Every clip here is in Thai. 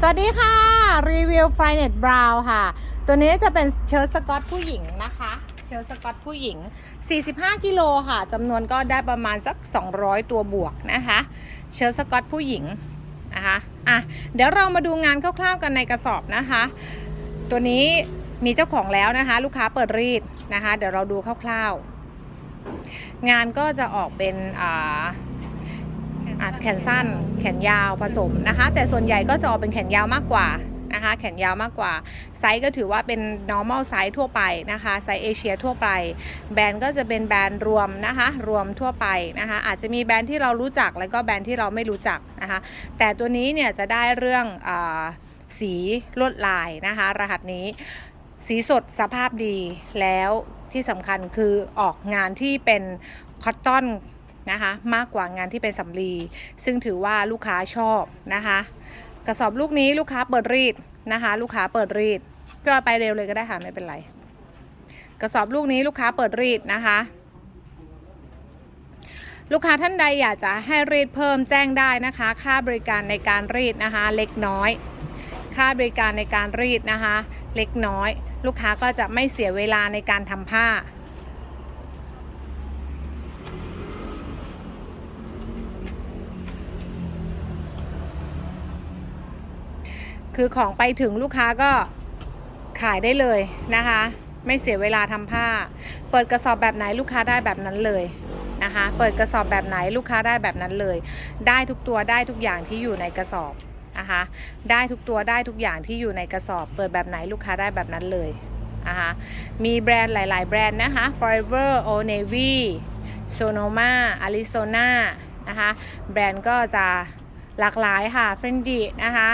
สวัสดีค่ะ รีวิว f i n e t Brown ค่ะ ตัวนี้จะเป็นเชิ้ตสกอตผู้หญิงนะคะ เชิ้ตสกอตผู้หญิง 45 กิโลค่ะจำนวนก็ได้ประมาณสัก 200 ตัวบวกนะคะ เชิ้ตสกอตผู้หญิงนะคะอะเดี๋ยวเรามาดูงานคร่าวๆกันในกระสอบนะคะ ตัวนี้มีเจ้าของแล้วนะคะ ลูกค้าเปิดรีดนะคะ เดี๋ยวเราดูคร่าวๆ งานก็จะออกเป็นอ่า อะแขนสั้นแขนยาวผสมนะคะ แต่ส่วนใหญ่ก็จะออกเป็นแขนยาวมากกว่านะคะ แขนยาวมากกว่า ไซส์ก็ถือว่าเป็น normal size ทั่วไปนะคะ ไซส์เอเชียทั่วไป แบรนด์ก็จะเป็นแบรนด์รวมนะคะ รวมทั่วไปนะคะ อาจจะมีแบรนด์ที่เรารู้จักแล้วก็แบรนด์ที่เราไม่รู้จักนะคะ แต่ตัวนี้เนี่ยจะได้เรื่องอสีลวดลายนะคะ รหัสนี้ สีสดสภาพดีแล้วที่สำคัญคือออกงานที่เป็นคอตตอน นะคะมากกว่างานที่เป็นสำลีซึ่งถือว่าลูกค้าชอบนะคะ กระสอบลูกนี้ลูกค้าเปิดรีดนะคะ ลูกค้าเปิดรีดพี่ว่าไปเร็วเลยก็ได้ค่ะไม่เป็นไร กระสอบลูกนี้ลูกค้าเปิดรีดนะคะลูกค้าท่านใดอยากจะให้รีดเพิ่มแจ้งได้นะคะ ค่าบริการในการรีดนะคะ เล็กน้อย ค่าบริการในการรีดนะคะ เล็กน้อย ลูกค้าก็จะไม่เสียเวลาในการทำผ้า คือของไปถึงลูกค้าก็ขายได้เลยนะคะ ไม่เสียเวลาทำผ้า เปิดกระสอบแบบไหนลูกค้าได้แบบนั้นเลยนะคะ เปิดกระสอบแบบไหนลูกค้าได้แบบนั้นเลย ได้ทุกตัวได้ทุกอย่างที่อยู่ในกระสอบนะคะได้ทุกตัวได้ทุกอย่างที่อยู่ในกระสอบ เปิดแบบไหนลูกค้าได้แบบนั้นเลยนะคะมีแบรนด์หลาย ๆ แบรนด์นะคะ Forever Old Navy Sonoma Arizona นะคะแบรนด์ก็จะหลากหลายค่ะ Fendi นะคะ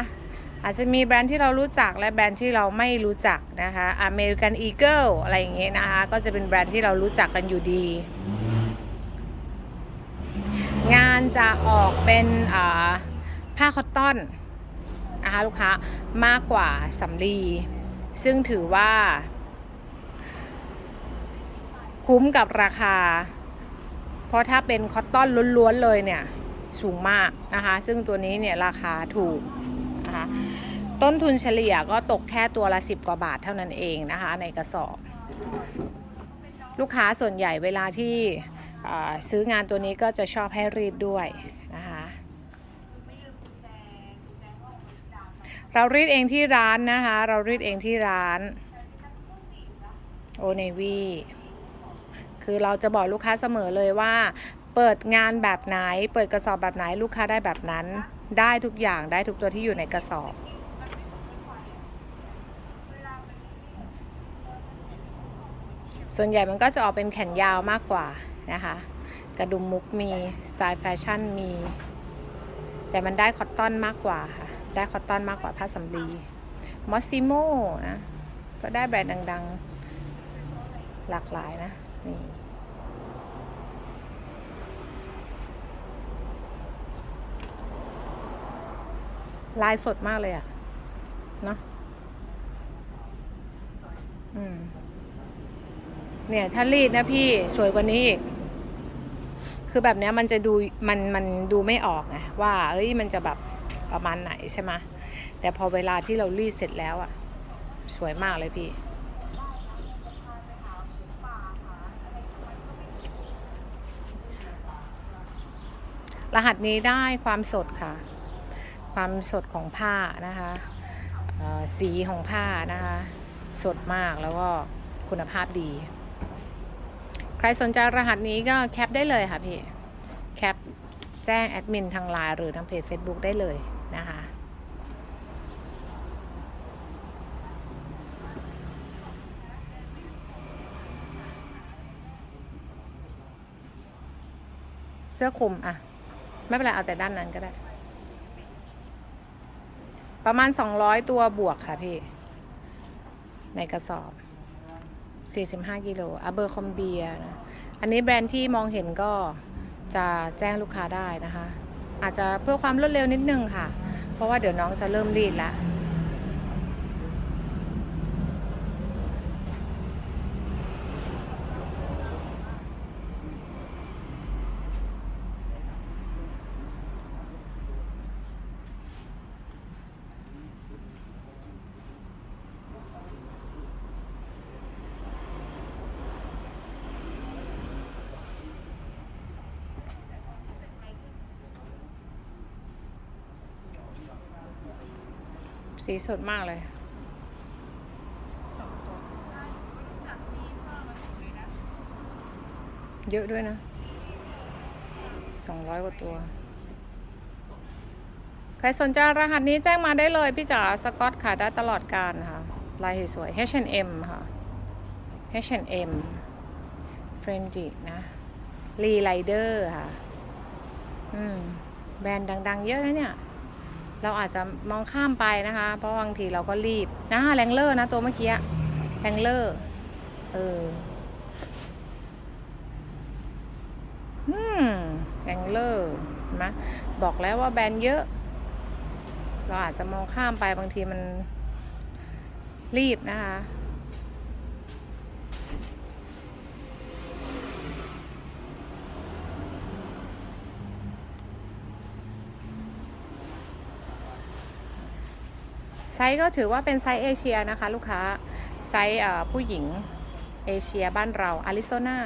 อาจจะมีแบรนด์ที่เรารู้จักและแบรนด์ที่เราไม่รู้จักนะคะ American Eagle อะไรอย่างเงี้ยนะคะ ก็จะเป็นแบรนด์ที่เรารู้จักกันอยู่ดี งานจะออกเป็นผ้าคอตตอนนะคะลูกค้ามากกว่าสำลี ซึ่งถือว่า คุ้มกับราคา เพราะถ้าเป็นคอตตอนล้วนๆเลยเนี่ย สูงมากนะคะ ซึ่งตัวนี้เนี่ยราคาถูกนะคะ ต้นทุนเฉลี่ยก็ตกแค่ตัวละ 10 กว่าบาทเท่านั้นเองนะคะ ในกระสอบ ลูกค้าส่วนใหญ่เวลาที่ซื้องานตัวนี้ก็จะชอบให้รีดด้วยนะคะเรารีดเองที่ร้านนะคะ เรารีดเองที่ร้านโอเนวีคือเราจะบอกลูกค้าเสมอเลยว่า เปิดงานแบบไหน เปิดกระสอบแบบไหนลูกค้าได้แบบนั้น ได้ทุกอย่างได้ทุกตัวที่อยู่ในกระสอบ ส่วนใหญ่มันก็จะออกเป็นแขนยาวมากกว่านะคะ กระดุมมุกมี สไตล์แฟชั่นมี แต่มันได้คอตตอนมากกว่าค่ะ ได้คอตตอนมากกว่าผ้าสำลีมอสซิโมนะ ก็ได้แบรนด์ดังๆ หลากหลายนะ นี่ลายสดมากเลยอะเนาะอืม เนี่ยถ้ารีดนะพี่สวยกว่านี้อีก คือแบบเนี้ยมันจะดูมันมันดูไม่ออกไงว่าเอ้ยมันจะแบบประมาณไหนใช่ไหมแต่พอเวลาที่เรารีดเสร็จแล้วอะสวยมากเลยพี่รหัสนี้ได้ความสดค่ะ ความสดของผ้านะคะสีของผ้านะคะ สดมากแล้วก็คุณภาพดี ใครสนใจรหัสนี้ก็แคปได้เลยค่ะพี่ แคปแจ้งแอดมินทางไลน์หรือทางเพจ Facebook ได้เลยนะคะเสื้อคลุมอะไม่เป็นไรเอาแต่ด้านนั้นก็ได้ ประมาณ 200 ตัวบวกค่ะพี่ ในกระสอบ 45กิโลอาเบอร์คอมเบียนะอันนี้แบรนด์ที่มองเห็นก็จะแจ้งลูกค้าได้นะคะ อาจจะเพื่อความรวดเร็วนิดนึงค่ะ เพราะว่าเดี๋ยวน้องจะเริ่มรีดแล้ว สีสดมากเลย เยอะด้วยนะสองร้อยกว่าตัว ใครสนใจรหัสนี้แจ้งมาได้เลยพี่จ๋าสกอตค่ะได้ตลอดการค่ะ ลายสวย H&M ค่ะ H&M f r i e n d y นะ Lee Rider ค่ะ อืม แบรนด์ดัง ๆ เยอะนะเนี่ย เราอาจจะมองข้ามไปนะคะ เพราะบางทีเราก็รีบนะแรงเลอร์นะตัวเมื่อกี้แรงเลอร์เอออืมแรงเลอร์เห็นไหมบอกแล้วว่าแบรนด์เยอะ เราอาจจะมองข้ามไปบางทีมันรีบนะคะ ไซส์ก็ถือว่าเป็นไซส์เอเชียนะคะลูกค้า ไซส์ผู้หญิงเอเชียบ้านเราอาริโซนา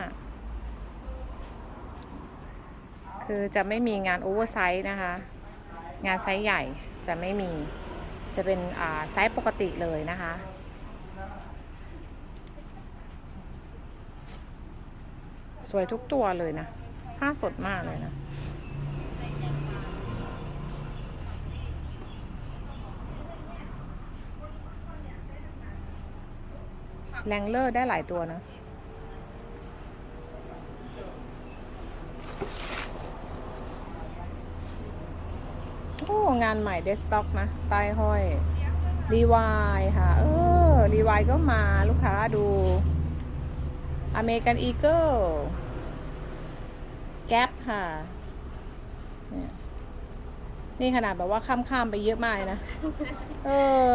คือจะไม่มีงานโอเวอร์ไซส์นะคะ งานไซส์ใหญ่จะไม่มี จะเป็นไซส์ปกติเลยนะคะ สวยทุกตัวเลยนะ ผ้าสดมากเลยนะ แรงเลอร์ได้หลายตัวนะโอ้งานใหม่เดสต็อกนะป้ายห้อยรีวายค่ะ เออรีวายก็มาลูกค้าดูอเมริกันอีเกิลแก๊ปค่ะ นี่ขนาดแบบว่าข้ามๆไปเยอะมากนะ เออ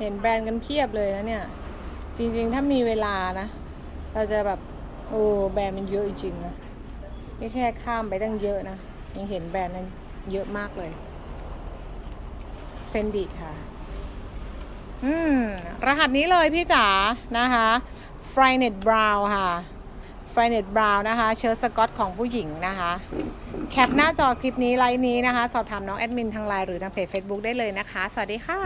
เห็นแบรนด์กันเพียบเลยนะเนี่ย จริงๆ ถ้ามีเวลานะ เราจะแบบ โอ้แบรนด์มันเยอะจริงๆนะนี่แค่ข้ามไปตั้งเยอะนะ ยังเห็นแบรนด์นั้นเยอะมากเลยเฟนดิค่ะ อืม รหัสนี้เลยพี่จ๋านะคะ f r i n e t Brown ค่ะ f r i n e t Brown นะคะ เชิ้ตสกอตของผู้หญิงนะคะ แคปหน้าจอคลิปนี้ไลน์นี้นะคะ สอบถามน้องแอดมินทางไลน์หรือทางเพจ Facebook ได้เลยนะคะ สวัสดีค่ะ